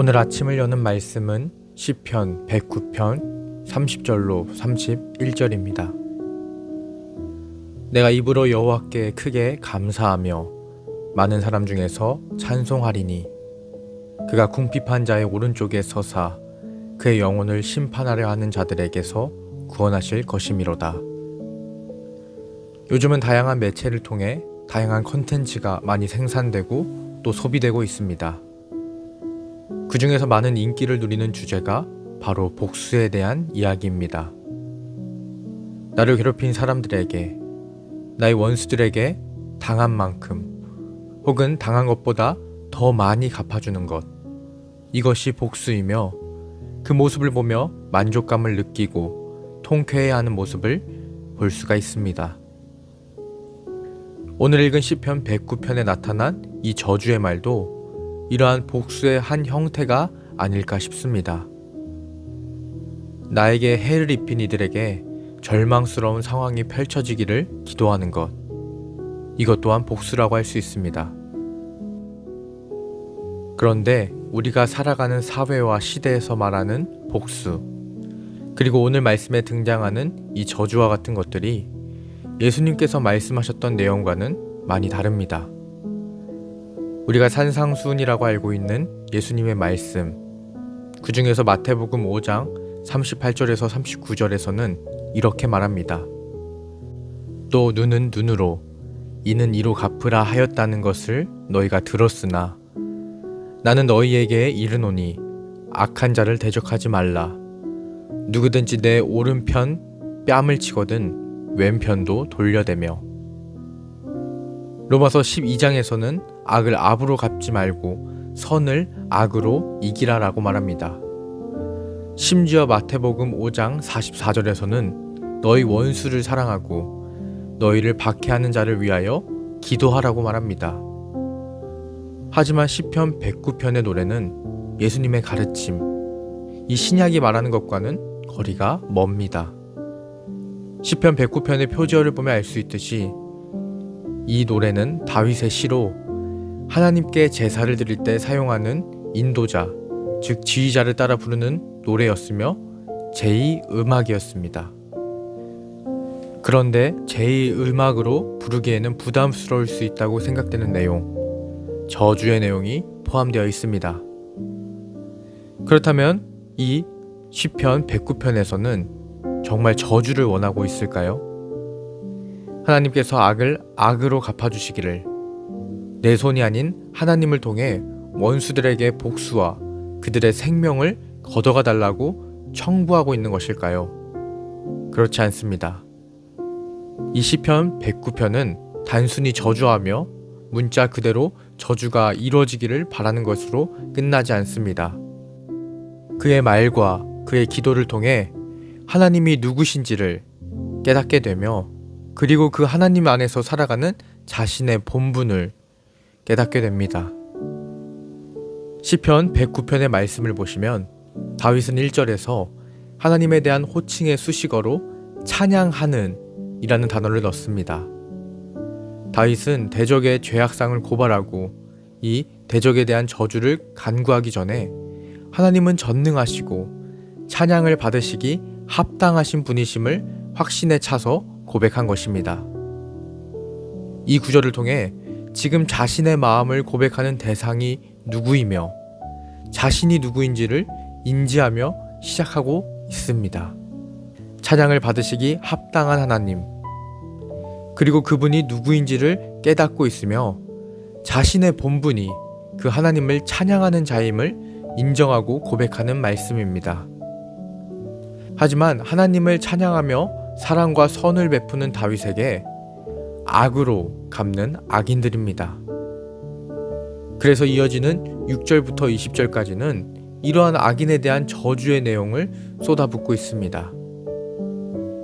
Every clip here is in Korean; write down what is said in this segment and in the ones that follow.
오늘 아침을 여는 말씀은 시편 109편 30절로 31절입니다. 내가 입으로 여호와께 크게 감사하며 많은 사람 중에서 찬송하리니 그가 궁핍한 자의 오른쪽에 서사 그의 영혼을 심판하려 하는 자들에게서 구원하실 것이미로다. 요즘은 다양한 매체를 통해 다양한 컨텐츠가 많이 생산되고 또 소비되고 있습니다. 그 중에서 많은 인기를 누리는 주제가 바로 복수에 대한 이야기입니다. 나를 괴롭힌 사람들에게, 나의 원수들에게 당한 만큼, 혹은 당한 것보다 더 많이 갚아주는 것. 이것이 복수이며, 그 모습을 보며 만족감을 느끼고 통쾌해 하는 모습을 볼 수가 있습니다. 오늘 읽은 시편 109편에 나타난 이 저주의 말도 이러한 복수의 한 형태가 아닐까 싶습니다. 나에게 해를 입힌 이들에게 절망스러운 상황이 펼쳐지기를 기도하는 것. 이것 또한 복수라고 할 수 있습니다. 그런데 우리가 살아가는 사회와 시대에서 말하는 복수, 그리고 오늘 말씀에 등장하는 이 저주와 같은 것들이 예수님께서 말씀하셨던 내용과는 많이 다릅니다. 우리가 산상수훈이라고 알고 있는 예수님의 말씀, 그 중에서 마태복음 5장 38절에서 39절에서는 이렇게 말합니다. 또 눈은 눈으로, 이는 이로 갚으라 하였다는 것을 너희가 들었으나, 나는 너희에게 이르노니 악한 자를 대적하지 말라. 누구든지 내 오른편 뺨을 치거든 왼편도 돌려대며. 로마서 12장에서는 악을 악으로 갚지 말고 선을 악으로 이기라라고 말합니다. 심지어 마태복음 5장 44절에서는 너희 원수를 사랑하고 너희를 박해하는 자를 위하여 기도하라고 말합니다. 하지만 시편 109편의 노래는 예수님의 가르침, 이 신약이 말하는 것과는 거리가 멉니다. 시편 109편의 표지어를 보면 알 수 있듯이 이 노래는 다윗의 시로 하나님께 제사를 드릴 때 사용하는 인도자, 즉 지휘자를 따라 부르는 노래였으며 제2 음악이었습니다. 그런데 제2 음악으로 부르기에는 부담스러울 수 있다고 생각되는 내용, 저주의 내용이 포함되어 있습니다. 그렇다면 이 시편 109편에서는 정말 저주를 원하고 있을까요? 하나님께서 악을 악으로 갚아주시기를 내 손이 아닌 하나님을 통해 원수들에게 복수와 그들의 생명을 걷어가 달라고 청구하고 있는 것일까요? 그렇지 않습니다. 이 시편 109편은 단순히 저주하며 문자 그대로 저주가 이루어지기를 바라는 것으로 끝나지 않습니다. 그의 말과 그의 기도를 통해 하나님이 누구신지를 깨닫게 되며 그리고 그 하나님 안에서 살아가는 자신의 본분을 깨닫게 됩니다. 시편 109편의 말씀을 보시면 다윗은 1절에서 하나님에 대한 호칭의 수식어로 찬양하는 이라는 단어를 넣습니다. 다윗은 대적의 죄악상을 고발하고 이 대적에 대한 저주를 간구하기 전에 하나님은 전능하시고 찬양을 받으시기 합당하신 분이심을 확신에 차서 고백한 것입니다. 이 구절을 통해 지금 자신의 마음을 고백하는 대상이 누구이며 자신이 누구인지를 인지하며 시작하고 있습니다. 찬양을 받으시기 합당한 하나님, 그리고 그분이 누구인지를 깨닫고 있으며 자신의 본분이 그 하나님을 찬양하는 자임을 인정하고 고백하는 말씀입니다. 하지만 하나님을 찬양하며 사랑과 선을 베푸는 다윗에게 악으로 갚는 악인들입니다. 그래서 이어지는 6절부터 20절까지는 이러한 악인에 대한 저주의 내용을 쏟아붓고 있습니다.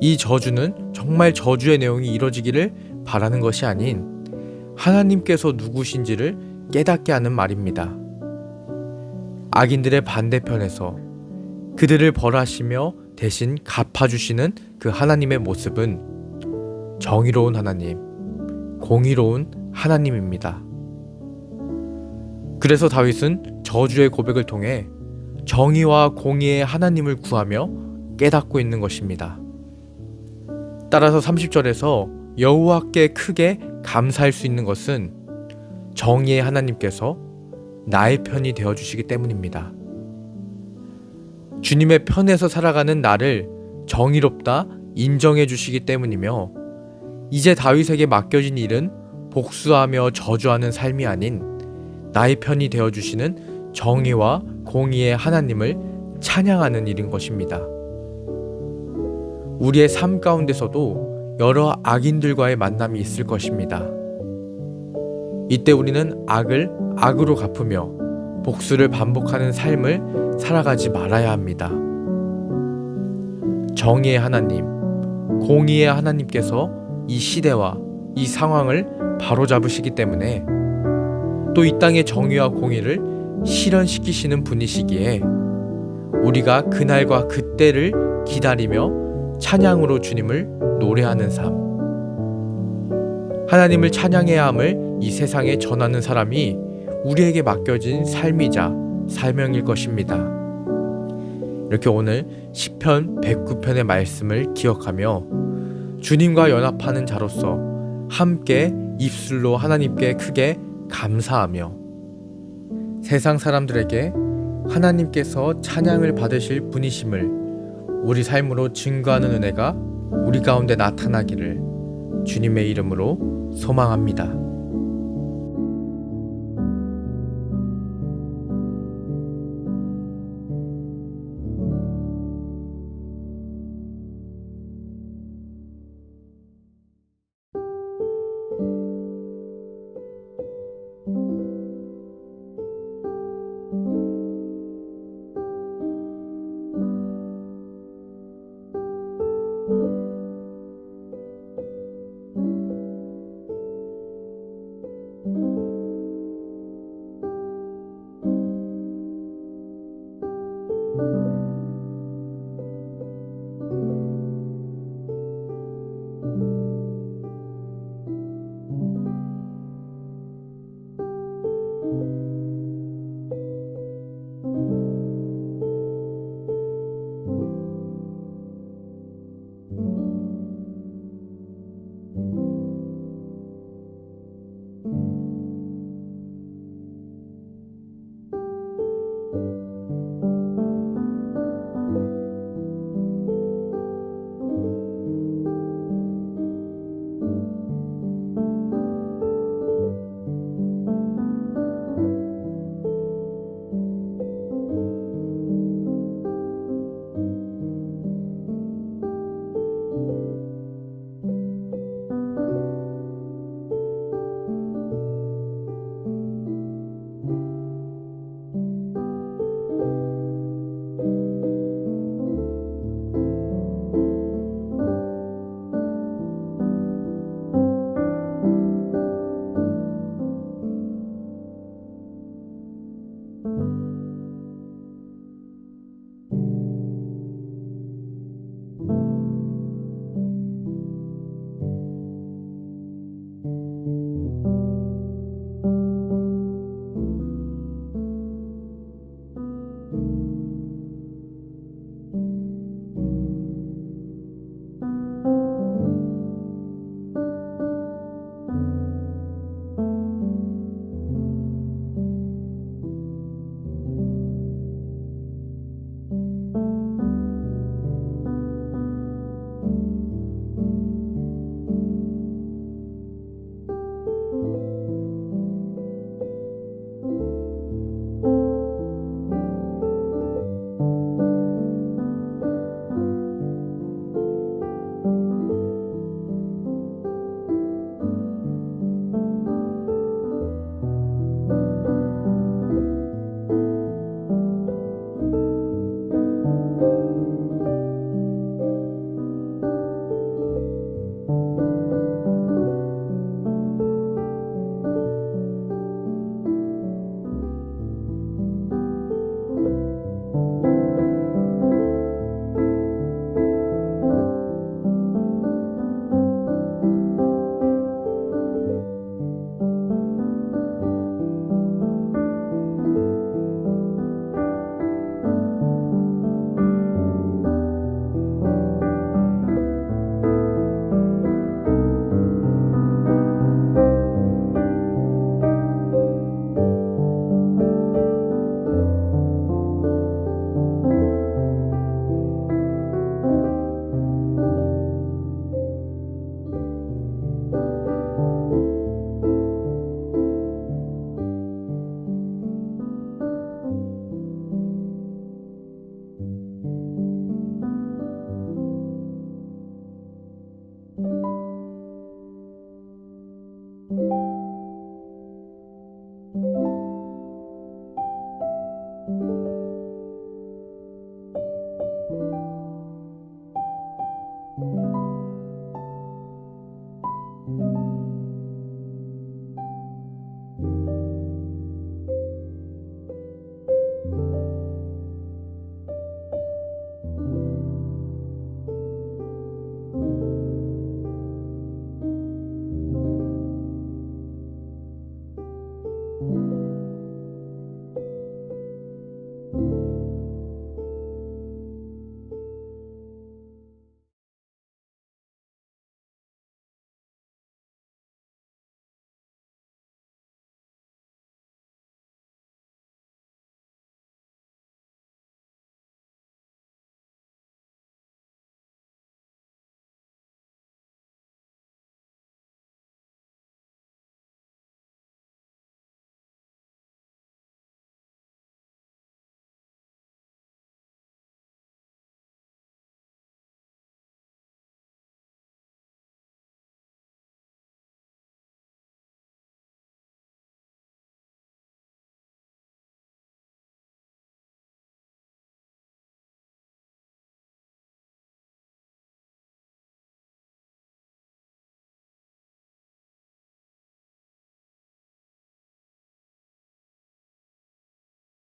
이 저주는 정말 저주의 내용이 이뤄지기를 바라는 것이 아닌 하나님께서 누구신지를 깨닫게 하는 말입니다. 악인들의 반대편에서 그들을 벌하시며 대신 갚아주시는 그 하나님의 모습은 정의로운 하나님, 공의로운 하나님입니다. 그래서 다윗은 저주의 고백을 통해 정의와 공의의 하나님을 구하며 깨닫고 있는 것입니다. 따라서 30절에서 여호와께 크게 감사할 수 있는 것은 정의의 하나님께서 나의 편이 되어 주시기 때문입니다. 주님의 편에서 살아가는 나를 정의롭다 인정해 주시기 때문이며 이제 다윗에게 맡겨진 일은 복수하며 저주하는 삶이 아닌 나의 편이 되어 주시는 정의와 공의의 하나님을 찬양하는 일인 것입니다. 우리의 삶 가운데서도 여러 악인들과의 만남이 있을 것입니다. 이때 우리는 악을 악으로 갚으며 복수를 반복하는 삶을 살아가지 말아야 합니다. 정의의 하나님, 공의의 하나님께서 이 시대와 이 상황을 바로잡으시기 때문에 또 이 땅의 정의와 공의를 실현시키시는 분이시기에 우리가 그날과 그때를 기다리며 찬양으로 주님을 노래하는 삶. 하나님을 찬양해야 함을 이 세상에 전하는 사람이 우리에게 맡겨진 삶이자 사명일 것입니다. 이렇게 오늘 시편 109편의 말씀을 기억하며 주님과 연합하는 자로서 함께 입술로 하나님께 크게 감사하며 세상 사람들에게 하나님께서 찬양을 받으실 분이심을 우리 삶으로 증거하는 은혜가 우리 가운데 나타나기를 주님의 이름으로 소망합니다.